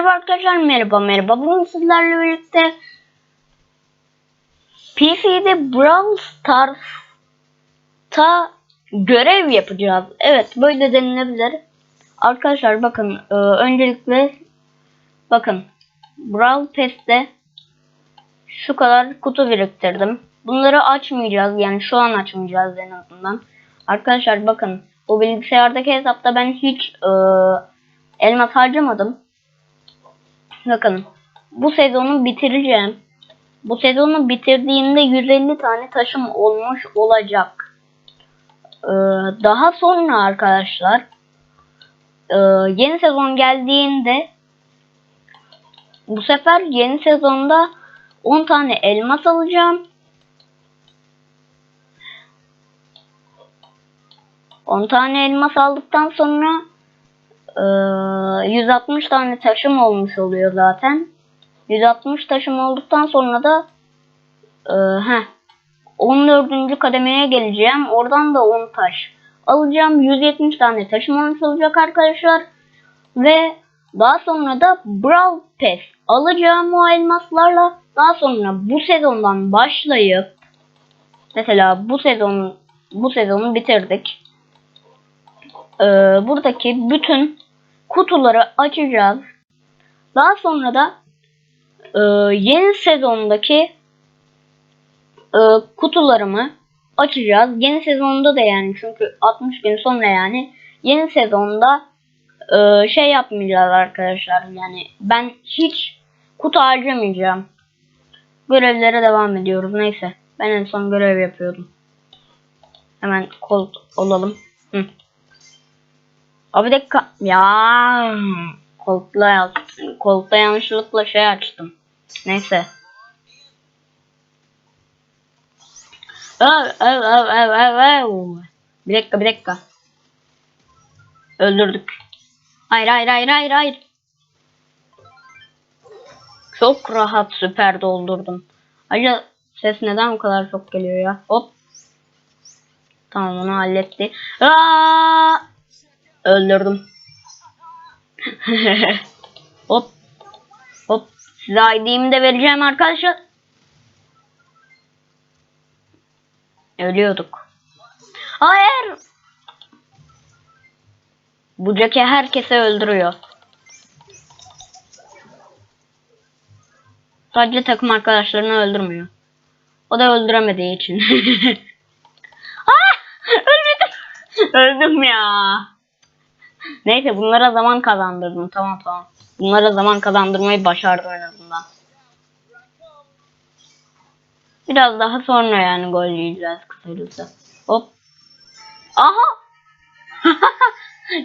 Merhaba arkadaşlar merhaba merhaba bugün sizlerle birlikte PC'de Brawl Stars'ta görev yapacağız. Evet böyle denilebilir. Arkadaşlar bakın e, öncelikle bakın Brawl Pass'te şu kadar kutu biriktirdim. Bunları açmayacağız yani şu an açmayacağız en azından. Arkadaşlar bakın bu bilgisayardaki hesapta ben hiç e, elmas harcamadım. Bakın bu sezonu bitireceğim. Bu sezonu bitirdiğimde 150 tane taşım olmuş olacak. Ee, daha sonra arkadaşlar e, yeni sezon geldiğinde bu sefer yeni sezonda 10 tane elmas alacağım. 10 tane elmas aldıktan sonra 160 tane taşım olmuş oluyor zaten. 160 taşım olduktan sonra da e, heh, 14. kademeye geleceğim. Oradan da 10 taş alacağım. 170 tane taşım olmuş olacak arkadaşlar. Ve daha sonra da Brawl Pass alacağım o elmaslarla. Daha sonra bu sezondan başlayıp mesela bu sezon bu sezonu bitirdik. Ee, buradaki bütün kutuları açacağız. Daha sonra da e, yeni sezondaki e, kutularımı açacağız. Yeni sezonda da yani çünkü 60 gün sonra yani yeni sezonda e, şey yapmayacağız arkadaşlar. Yani ben hiç kutu harcamayacağım. Görevlere devam ediyoruz. Neyse. Ben en son görev yapıyordum. Hemen kol olalım. Hı. Abi dakika. Ya koltukla. Koltukta yanlışlıkla şey açtım. Neyse. Öv, öv, öv, öv, öv, öv. Bir dakika, bir dakika. Öldürdük. Hayır, hayır, hayır, hayır, hayır. Çok rahat süper doldurdum. Acaba ses neden bu kadar çok geliyor ya? Hop. Tamam onu halletti. Aa! Öldürdüm. hop. Hop. Size ID'mi de vereceğim arkadaşlar. Ölüyorduk. Hayır. Bu Jackie herkese öldürüyor. Sadece takım arkadaşlarını öldürmüyor. O da öldüremediği için. ah! Ölmedim. Öldüm ya. Neyse bunlara zaman kazandırdım. Tamam tamam. Bunlara zaman kazandırmayı başardım en azından. Biraz daha sonra yani gol yiyeceğiz kısacası. Hop. Aha.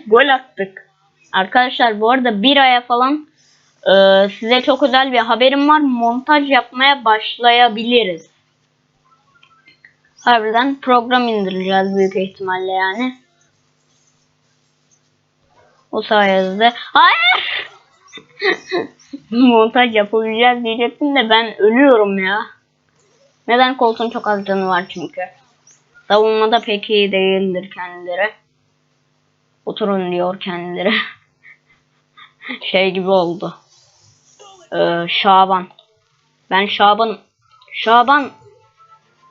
gol attık. Arkadaşlar bu arada bir aya falan e, size çok özel bir haberim var. Montaj yapmaya başlayabiliriz. Harbiden program indireceğiz büyük ihtimalle yani. O sayede hayır montaj yapabileceğiz diyecektim de ben ölüyorum ya. Neden koltuğun çok az canı var çünkü. Savunmada pek iyi değildir kendileri. Oturun diyor kendileri. şey gibi oldu. Ee, Şaban. Ben Şaban. Şaban.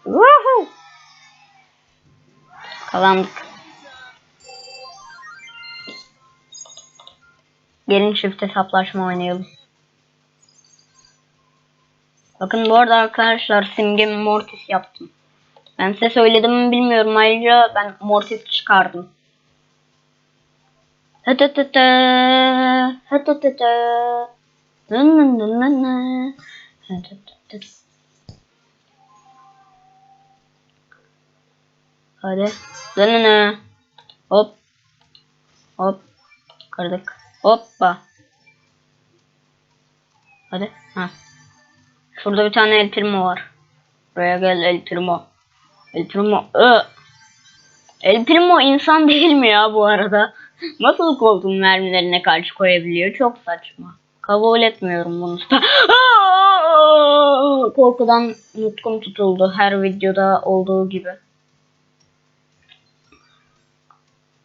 Woohoo! Kazandık. Gelin çift hesaplaşma oynayalım. Bakın bu arada arkadaşlar simgemi Mortis yaptım. Ben size söyledim mi bilmiyorum. Ayrıca ben Mortis çıkardım. Hadi. Hop. Hop. Kırdık. Hoppa. Hadi. Ha. Şurada bir tane El var. Buraya gel El Primo. El. Ö. El insan değil mi ya bu arada? Nasıl koltuğun mermilerine karşı koyabiliyor? Çok saçma. Kabul etmiyorum bunu. Korkudan nutkum tutuldu her videoda olduğu gibi.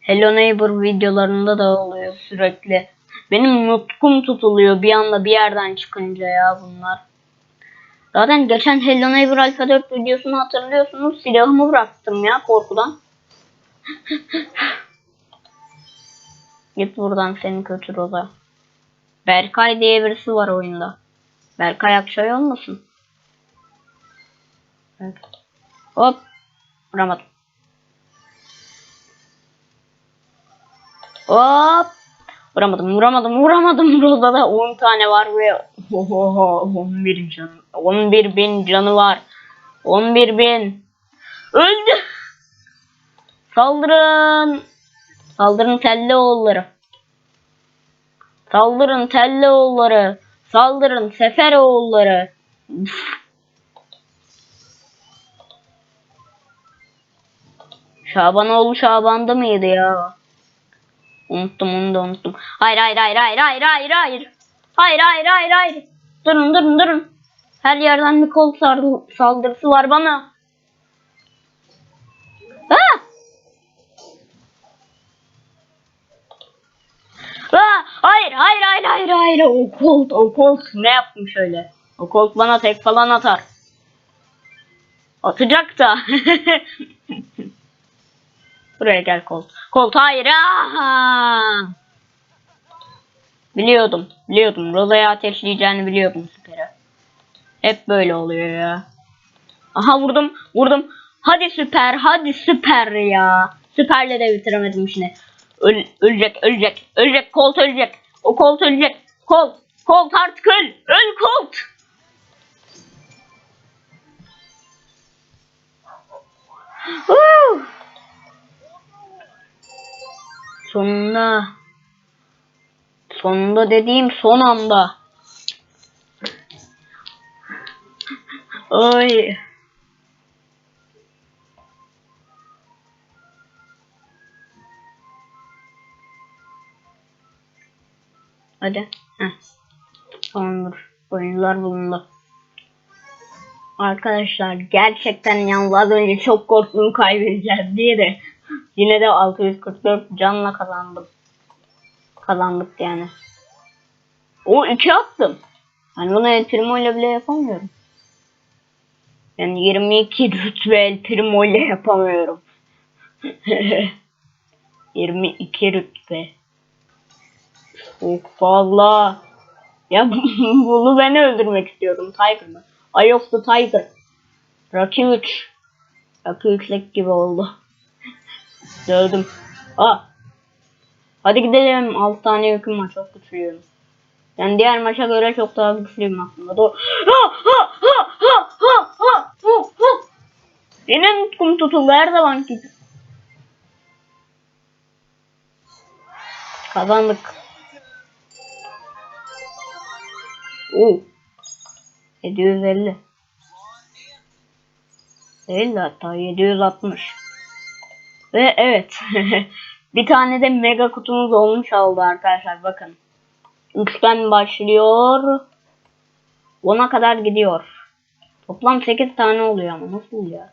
Hello Neighbor videolarında da oluyor sürekli. Benim nutkum tutuluyor bir anda bir yerden çıkınca ya bunlar. Zaten geçen Hello Neighbor Alpha 4 videosunu hatırlıyorsunuz. Silahımı bıraktım ya korkudan. Git buradan seni kötü roza. Berkay diye birisi var oyunda. Berkay Akçay olmasın? Hop. Vuramadım. Hop. Vuramadım, vuramadım, vuramadım. Roza'da 10 tane var ve Ohoho, 11 can. 11 bin canı var. 11 bin. Öldü. Saldırın. Saldırın Telleoğulları. Saldırın Telleoğulları. Saldırın Seferoğulları. Üf. Şabanoğlu Şaban'da mıydı ya? Unuttum onu da unuttum. Hayır hayır hayır hayır hayır hayır hayır. Hayır hayır hayır hayır. Durun durun durun. Her yerden bir kol saldırısı var bana. Ah! Ah! Hayır hayır hayır hayır hayır. O kolt o kolt ne yapmış öyle? O kolt bana tek falan atar. Atacak da. Buraya gel Colt. Colt hayır. Aa! Biliyordum. Biliyordum. Roza'ya ateşleyeceğini biliyordum süpere. Hep böyle oluyor ya. Aha vurdum. Vurdum. Hadi süper. Hadi süper ya. Süperle de bitiremedim işini. Öl, ölecek. Ölecek. Ölecek. Colt ölecek. O Colt ölecek. Colt. Colt artık öl. Öl Colt. Woo! Sonunda. Sonunda dediğim son anda. Oy. Hadi. Heh. Tamamdır. Oyuncular bulundu. Arkadaşlar gerçekten yalnız önce çok korktum kaybedeceğiz diye de yine de 644 canla kazandım. Kazandık yani. O iki attım. Hani bunu El Primo ile bile yapamıyorum. Yani 22 rütbe El Primo ile yapamıyorum. 22 rütbe. Çok fazla. Ya bunu ben öldürmek istiyordum Tiger'ı. Eye of the Tiger. Rocky 3. Rocky 3'lek gibi oldu. Dövdüm. Aa. Hadi gidelim. 6 tane yüküm var. Çok güçlüyüm. Yani diğer maça göre çok daha güçlüyüm aslında. Doğru. Ha, ha, ha, ha, ha, ha, her zaman gibi. Kazandık. Oo. 750. Değil de hatta 760. Ve evet. bir tane de mega kutumuz olmuş oldu arkadaşlar bakın. 3'ten başlıyor. 10'a kadar gidiyor. Toplam 8 tane oluyor ama nasıl ya?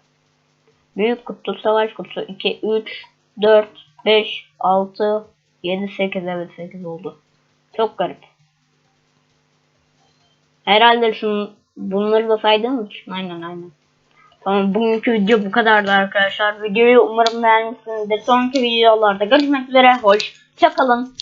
Büyük kutu, savaş kutusu 2, 3, 4, 5, 6, 7, 8 evet 8 oldu. Çok garip. Herhalde şunu bunları da saydığım için aynen aynen. Bugünkü video bu kadardı arkadaşlar. Videoyu umarım beğenmişsinizdir. Sonraki videolarda görüşmek üzere. Hoşçakalın.